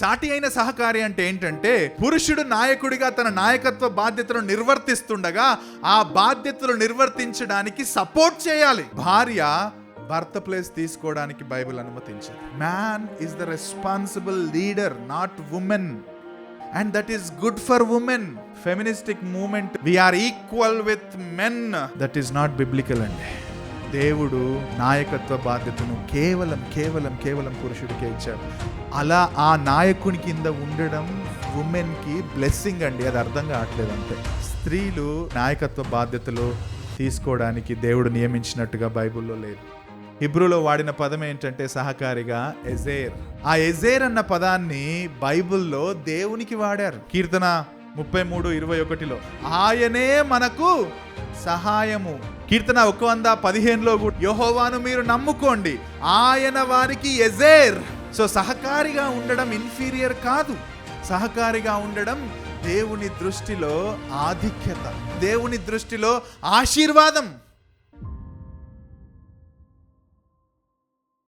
సాటి అయిన సహకారి అంటే ఏంటంటే పురుషుడు నాయకుడిగా తన నాయకత్వ బాధ్యతను నిర్వర్తిస్తుండగా ఆ బాధ్యతలు నిర్వర్తించడానికి సపోర్ట్ చేయాలి. భార్య భర్త ప్లేస్ తీసుకోవడానికి బైబిల్ అనుమతించింది. Man is the responsible leader not women and that is good for women feministic moment we are equal with men that is not biblical అండి. దేవుడు నాయకత్వ బాధ్యతను కేవలం కేవలం కేవలం పురుషుడికే ఇచ్చాడు. అలా ఆ నాయకుని కింద ఉండడం ఉమెన్కి బ్లెస్సింగ్ అండి. అది అర్థం కావట్లేదు అంతే. స్త్రీలు నాయకత్వ బాధ్యతలు తీసుకోవడానికి దేవుడు నియమించినట్టుగా బైబిల్లో లేదు. హిబ్రూలో వాడిన పదం ఏంటంటే సహకారిగా ఎజేర్. ఆ ఎజేర్ అన్న పదాన్ని బైబిల్లో దేవునికి వాడారు. కీర్తన ముప్పై మూడు ఇరవై ఒకటిలో ఆయనే మనకు సహాయము. కీర్తన ఒక వంద పదిహేనులో కూడా మీరు నమ్ముకోండి. ఆయన వారికి ఎజేర్. సో సహకారిగా ఉండడం ఇన్ఫీరియర్ కాదు. సహకారిగా ఉండడం దేవుని దృష్టిలో ఆధిక్యత. దేవుని దృష్టిలో ఆశీర్వాదం.